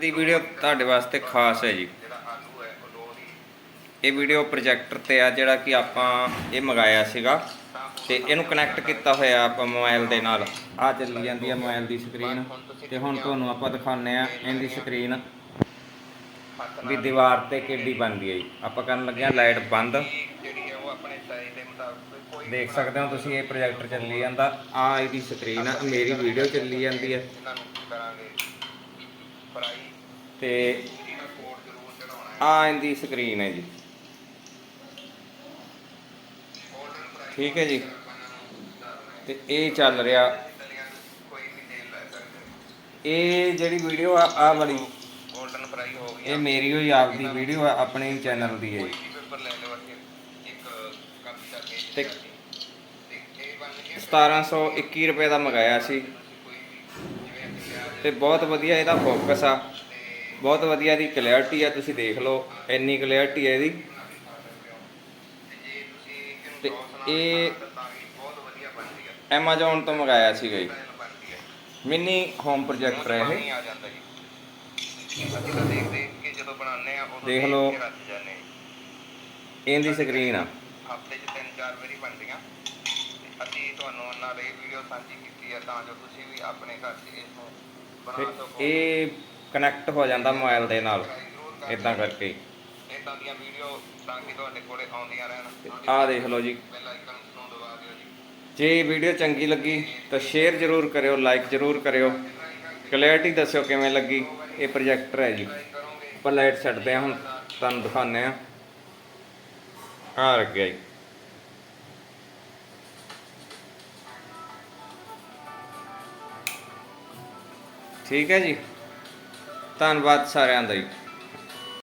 ਦੀ video ਤੁਹਾਡੇ ਵਾਸਤੇ ਖਾਸ ਹੈ ਜੀ। ਇਹ ਵੀਡੀਓ ਪ੍ਰੋਜੈਕਟਰ ਤੇ ਆ, ਜਿਹੜਾ ਕਿ ਆਪਾਂ ਇਹ ਮੰਗਾਇਆ ਸੀਗਾ ਤੇ ਇਹਨੂੰ ਕਨੈਕਟ ਕੀਤਾ ਹੋਇਆ ਆਪਾਂ ਮੋਬਾਈਲ ਦੇ ਨਾਲ। ਆ ਚੱਲੀ ਜਾਂਦੀ ਹੈ ਮੋਬਾਈਲ ਦੀ ਸਕਰੀਨ ਤੇ ਹੁਣ ਤੁਹਾਨੂੰ ਆਪਾਂ ਦਿਖਾਉਂਦੇ ਆ ਇਹਦੀ ਸਕਰੀਨ ਵੀ ਦੀਵਾਰ ਤੇ ਕਿੱਡੀ ਬਣਦੀ ਹੈ ਜੀ। ਆਪਾਂ ਕਰਨ ਲੱਗੇ ਆ ਲਾਈਟ ਬੰਦ। ਜਿਹੜੀ ਹੈ ਉਹ ਆਪਣੇ ਸਾਈਜ਼ ਦੇ ਮੁਤਾਬਕ ਕੋਈ ਦੇਖ ਸਕਦੇ ਹੋ ਤੁਸੀਂ ਇਹ ਪ੍ਰੋਜੈਕਟਰ ਚੱਲੀ ਜਾਂਦਾ। ਆ ਇਹਦੀ ਸਕਰੀਨ ਆ, ਮੇਰੀ ਵੀਡੀਓ ਚੱਲੀ ਜਾਂਦੀ ਹੈ। ਕਰਾਂਗੇ ਤੇ ਆ ਇਹਦੀ ਸਕਰੀਨ ਹੈ ਜੀ। ਠੀਕ ਹੈ ਜੀ। ਤੇ ਇਹ ਚੱਲ ਰਿਹਾ। ਇਹ ਜਿਹੜੀ ਵੀਡੀਓ ਆ ਆ ਵਾਲੀ ਗੋਲਡਨ ਫਰਾਈ ਹੋ ਗਈ ਇਹ ਮੇਰੀ ਹੋਈ ਆਪਦੀ ਵੀਡੀਓ ਆ, ਆਪਣੇ ਚੈਨਲ ਦੀ ਹੈ ਤੇ 1721 ਰੁਪਏ ਦਾ ਮੰਗਾਇਆ ਸੀ ਕੋਈ ਵੀ ਜਿਵੇਂ ਅਸੀਂ ਲਿਆ ਤੇ ਬਹੁਤ ਵਧੀਆ ਇਹਦਾ ਫੋਕਸ ਆ। ਬਹੁਤ ਵਧੀਆ ਇਹਦੀ ਕਲੈਰਿਟੀ ਆ, ਤੁਸੀਂ ਦੇਖ ਲਓ, ਇੰਨੀ ਕਲੈਰਿਟੀ ਹੈ ਇਹਦੀ। ਤੇ ਇਹ Amazon ਤੋਂ ਮੰਗਾਇਆ ਸੀਗਾ ਜੀ। ਸਟਾਈਲ ਹੋਮ ਪ੍ਰੋਜੈਕਟਰ ਹੈ ਇਹ। ਦੇਖ ਲਓ। ਇਹਦੀ ਸਕਰੀਨ ਆ। ਹਫ਼ਤੇ 'ਚ ਤਿੰਨ ਚਾਰ ਵਾਰੀ ਬਣਦੀਆਂ। ਅਸੀਂ ਤੁਹਾਨੂੰ ਨਾਲ ਇਹ ਵੀਡੀਓ ਸਾਂਝੀ ਕੀਤੀ ਹੈ ਤਾਂ ਜੋ ਤੁਸੀਂ ਵੀ ਆਪਣੇ ਘਰ 'ਚ ਇਸ ਨੂੰ ਇਹ ਕਨੈਕਟ ਹੋ ਜਾਂਦਾ ਮੋਬਾਈਲ ਦੇ ਨਾਲ ਇਦਾਂ ਕਰਕੇ। ਇਦਾਂ ਦੀਆਂ ਵੀਡੀਓ ਤਾਂ ਕਿ ਤੁਹਾਡੇ ਕੋਲੇ ਆਉਂਦੀਆਂ ਰਹਿਣ। ਆਹ ਦੇਖ ਲਓ ਜੀ। ਜੀ। ਵੀਡੀਓ ਚੰਗੀ ਲੱਗੀ ਤਾਂ ਸ਼ੇਅਰ ਜ਼ਰੂਰ ਕਰਿਓ ਲਾਈਕ ਜ਼ਰੂਰ ਕਰਿਓ। ਕਲੈਰਿਟੀ ਦੱਸਿਓ ਕਿਵੇਂ ਲੱਗੀ ਇਹ ਪ੍ਰੋਜੈਕਟਰ ਹੈ ਜੀ। ਆਪਾਂ ਲਾਈਟ ਛੱਡਦੇ ਹਾਂ ਹੁਣ ਤੁਹਾਨੂੰ ਦਿਖਾਉਂਦੇ ਆ ਆ ਲੱਗਿਆ ਜੀ। ਠੀਕ ਹੈ ਜੀ। ਧੰਨਵਾਦ ਸਾਰਿਆਂ ਦਾ ਜੀ।